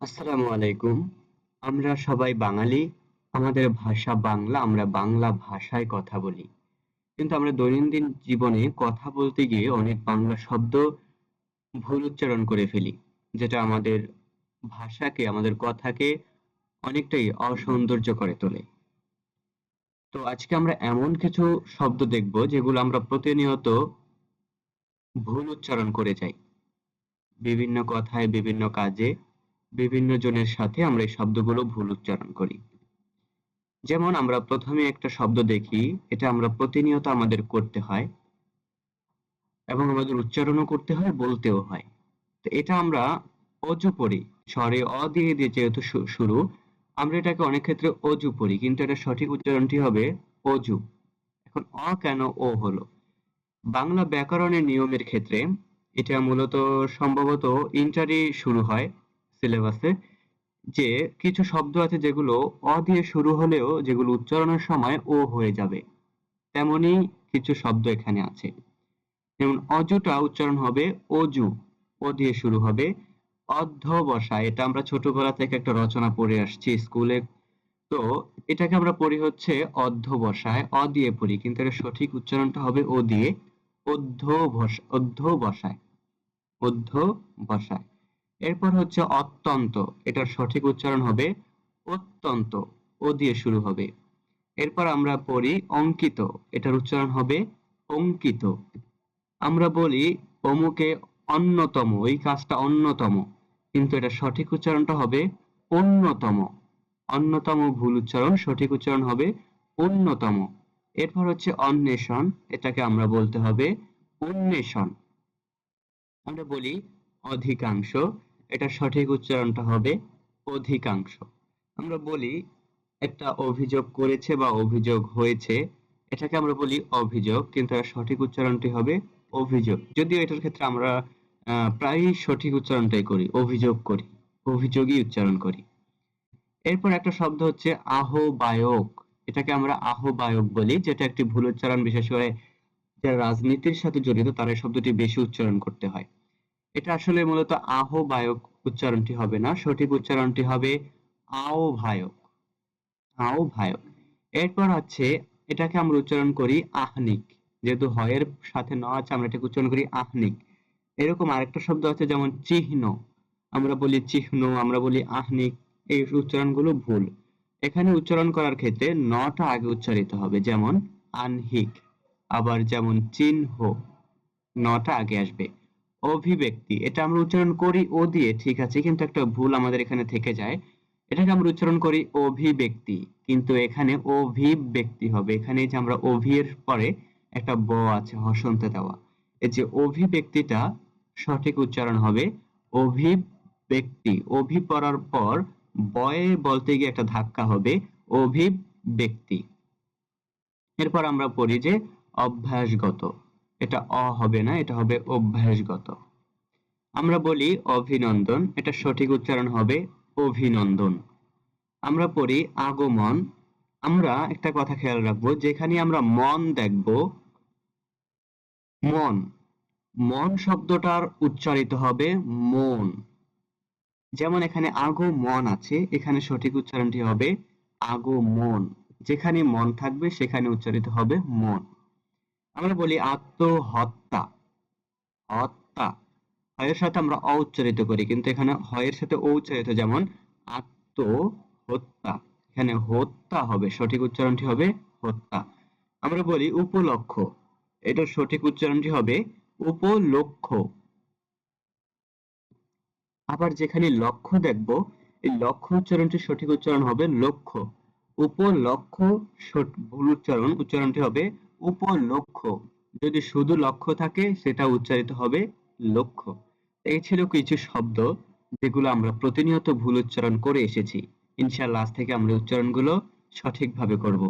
আসসালামু আলাইকুম। আমরা সবাই বাঙালি, আমাদের ভাষা বাংলা, আমরা বাংলা ভাষায় কথা বলি। কিন্তু আমরা দৈনন্দিন জীবনে কথা বলতে গিয়ে অনেক বাংলা শব্দ ভুল উচ্চারণ করে ফেলি, যেটা আমাদের ভাষাকে, আমাদের কথাকে অনেকটাই অসৌন্দর্য করে তোলে। তো আজকে আমরা এমন কিছু শব্দ দেখব যেগুলো আমরা প্রতিনিয়ত ভুল উচ্চারণ করে যাই। বিভিন্ন কথায়, বিভিন্ন কাজে বিভিন্ন জনের সাথে আমরা এই শব্দগুলো ভুল উচ্চারণ করি। যেমন আমরা প্রথমে একটা শব্দ দেখি, এটা আমরা প্রতিনিয়ত আমাদের করতে হয় এবং আমাদের উচ্চারণও করতে হয়, বলতেও হয়। তো এটা আমরা অজু পড়ি। স্বরে অ দিয়ে দিয়ে যেহেতু শুরু, আমরা এটাকে অনেক ক্ষেত্রে অজু পড়ি, কিন্তু এটা সঠিক উচ্চারণটি হবে অজু। এখন অ কেন ও হলো? বাংলা ব্যাকরণের নিয়মের ক্ষেত্রে এটা মূলত সম্ভবত ইন্টারি শুরু হয় সিলেবাসে যে কিছু শব্দ আছে যেগুলো অ দিয়ে শুরু হলেও যেগুলো উচ্চারণের সময় ও হয়ে যাবে তেমনি কিছু শব্দ এখানে আছে। যেমন অজুটা উচ্চারণ হবে অজু ও দিয়ে শুরু হবে অধ্যবসায় এটা আমরা ছোটবেলা থেকে একটা রচনা পড়ে আসছি স্কুলে। তো, এটাকে আমরা পড়ি হচ্ছে অধ্যবসায়, অ দিয়ে পড়ি, কিন্তু এটা সঠিক উচ্চারণটা হবে ও দিয়ে অধ্যবসায় অধ্যবসায় অধ্যবসায়। এরপর হচ্ছে অত্যন্ত। এটার সঠিক উচ্চারণ হবে অত্যন্ত। ও দিয়ে শুরু হবে। এরপর আমরা পড়ি অঙ্কিত। এটার উচ্চারণ হবে অঙ্কিত। আমরা বলি অমুকে অন্যতম। এই কাজটা অন্যতম। কিন্তু এটা সঠিক উচ্চারণটা হবে অন্যতম। অন্যতম ভুল উচ্চারণ, সঠিক উচ্চারণ হবে অন্যতম। এরপর হচ্ছে অন্বেষণ। এটাকে আমরা বলতে হবে অন্বেষণ। আমরা বলি অধিকাংশ। এটা সঠিক উচ্চারণটা হবে অধিকাংশ। আমরা বলি একটা অভিযোগ করেছে বা অভিযোগ হয়েছে, এটাকে আমরা বলি অভিযোগ, কিন্তু এর সঠিক উচ্চারণটি হবে অভিযোগ। যদিও এটার ক্ষেত্রে আমরা প্রায়ই সঠিক উচ্চারণটাই করি, অভিযোগ করি, অভিযোগই উচ্চারণ করি। এরপর একটা শব্দ হচ্ছে আহ্বায়ক, এটাকে আমরা আহ্বায়ক বলি, যেটা একটি ভুল উচ্চারণ, বিশেষ করে যারা রাজনীতির সাথে জড়িত, তারা শব্দটি বেশি উচ্চারণ করতে হয়। এটা আসলে মূলত আহ্বায়ক উচ্চারণটি হবে না, সঠিক উচ্চারণটি হবে আহ্বায়ক আহ্বায়ক। এরপর হচ্ছে এটাকে আমরা উচ্চারণ করি আহনিক। যেহেতু হয়ের সাথে ন আছে, আমরা এটাকে উচ্চারণ করি আহনিক। এরকম আরেকটা শব্দ আছে যেমন চিহ্ন। আমরা বলি চিহ্ন, আমরা বলি আহনিক, এই উচ্চারণগুলো ভুল। এখানে উচ্চারণ করার ক্ষেত্রে নটা আগে উচ্চারিত হবে, যেমন আনহিক আবার যেমন চিহ্ন, নটা আগে আসবে। অভিব্যক্তি। এটা আমরা উচ্চারণ করি ও দিয়ে, ঠিক আছে? কিন্তু একটা ভুল আমাদের এখানে থেকে যায়। এটাকে আমরা উচ্চারণ করি অভিব্যক্তি। কিন্তু এখানে অভিব্যক্তি হবে। এখানে যে আমরা অভি এর পরে একটা ব আছে, হসন্তে দেওয়া। এই যে অভিব্যক্তিটা সঠিক উচ্চারণ হবে অভিব্যক্তি। অভি পড়ার পর বয়ে বলতে গিয়ে একটা ধাক্কা হবে অভিব্যক্তি। এরপর আমরা পড়ি যে অভ্যাসগত। এটা অ হবে না, এটা হবে অভ্যাসগত। আমরা বলি অভিনন্দন, এটা সঠিক উচ্চারণ হবে অভিনন্দন। আমরা পড়ি আগমন, আমরা একটা কথা খেয়াল রাখব, যেখানে আমরা মন দেখব, মন। মন শব্দটার উচ্চারিত হবে মন। যেমন এখানে আগো মন আছে, এখানে সঠিক উচ্চারণটি হবে আগো মন যেখানে মন থাকবে, সেখানে উচ্চারিত হবে মন। আমরা বলি আত্মহত্যা। হত্যা। হয়ের সাথে আমরা অ উচ্চারিত করি, কিন্তু এখানে হয়ের সাথে উচ্চারিত যেমন আত্মহত্যা। এখানে হত্যা হবে, সঠিক উচ্চারণটি হবে হত্যা। আমরা বলি উপলক্ষ। এটার সঠিক উচ্চারণটি হবে উপলক্ষ। আবার যেখানে লক্ষ্য দেখব, এই লক্ষ্য উচ্চারণটি সঠিক উচ্চারণ হবে লক্ষ্য। উপলক্ষ ভুল উচ্চারণ, উচ্চারণটি হবে উপলক্ষ যদি শুধু লক্ষ্য থাকে, সেটা উচ্চারিত হবে লক্ষ্য। এই ছিল কিছু শব্দ যেগুলো আমরা প্রতিনিয়ত ভুল উচ্চারণ করে এসেছি। ইনশাআল্লাহ আজ থেকে আমরা উচ্চারণগুলো সঠিকভাবে করব।